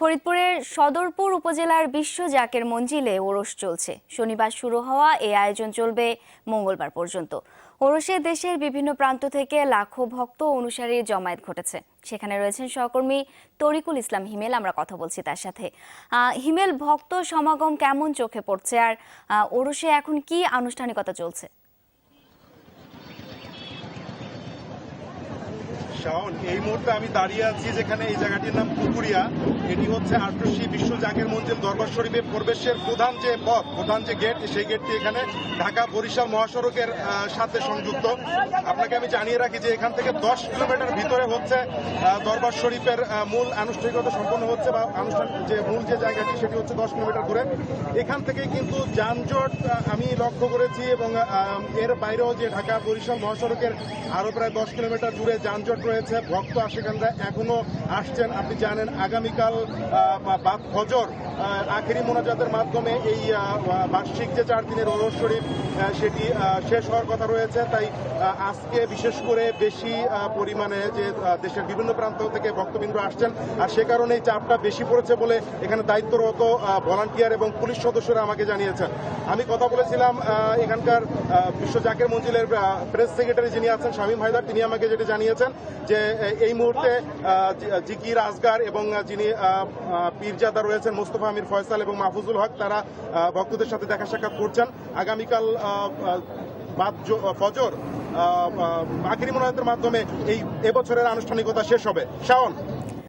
ফরিদপুরের সদরপুর উপজেলার বিশ্ব জাকের মঞ্জিলে ওরস চলছে। শনিবার শুরু হওয়া এই আয়োজন চলবে মঙ্গলবার পর্যন্ত। ওরসে দেশের বিভিন্ন প্রান্ত থেকে লাখো ভক্ত ও অনুসারীর জমায়েত ঘটেছে। সেখানে রয়েছেন সহকর্মী তরিকুল ইসলাম হিমেল, আমরা কথা বলছি তার সাথে। হিমেল, ভক্ত সমাগম কেমন চোখে পড়ছে? আর ওরসে এখন কি আনুষ্ঠানিকতা চলছে? শাওন, এই মুহূর্তে আমি দাঁড়িয়ে আছি যেখানে এই জায়গাটির নাম পুকুরিয়া। এটি হচ্ছে আটরশি বিশ্ব জাকের মঞ্জিল দরবার শরীফে প্রবেশের প্রধান যে পথ, প্রধান যে গেট সেই গেটটি এখানে ঢাকা বরিশাল মহাসড়কের সাথে সংযুক্ত। আপনাকে আমি জানিয়ে রাখি যে এখান থেকে দশ কিলোমিটার ভিতরে হচ্ছে দরবার শরীফের মূল আনুষ্ঠানিকতা সম্পন্ন হচ্ছে বা আনুষ্ঠান যে মূল যে জায়গাটি সেটি হচ্ছে দশ কিলোমিটার দূরে এখান থেকে কিন্তু যানজট আমি লক্ষ্য করেছি এবং এর বাইরেও যে ঢাকা বরিশাল মহাসড়কের আরও প্রায় দশ কিলোমিটার দূরে যানজট রয়েছে ভক্ত আশেখানরা এখনও আসছেন। আপনি জানেন আগামীকাল বা- ফজর আখেরি মোনাজাতের মাধ্যমে এই বার্ষিক যে চার দিনের ওরস শরীফ সেটি শেষ হওয়ার কথা রয়েছে। তাই আজকে বিশেষ করে বেশি পরিমাণে যে দেশের বিভিন্ন প্রান্ত থেকে ভক্তবৃন্দ আসছেন আর সে কারণে এই চাপটা বেশি পড়েছে বলে এখানে দায়িত্বরত ভলান্টিয়ার এবং পুলিশ সদস্যরা আমাকে জানিয়েছেন। আমি কথা বলেছিলাম এখানকার বিশ্ব জাকের মঞ্জিলের প্রেস সেক্রেটারি যিনি আছেন শামীম হায়দার তিনি আমাকে যেটি জানিয়েছেন যে এই মুহূর্তে আহ, জি- জিকির আজগার এবং যিনি পীরজাদা রয়েছেন মোস্তফা আমির ফয়সাল এবং মাহফুজুল হক তারা ভক্তদের সাথে দেখা সাক্ষাৎ করছেন। আগামীকাল বাদ ফজর আখেরি মোনাজাতের মাধ্যমে এই এবছরের আনুষ্ঠানিকতা শেষ হবে। শাওন।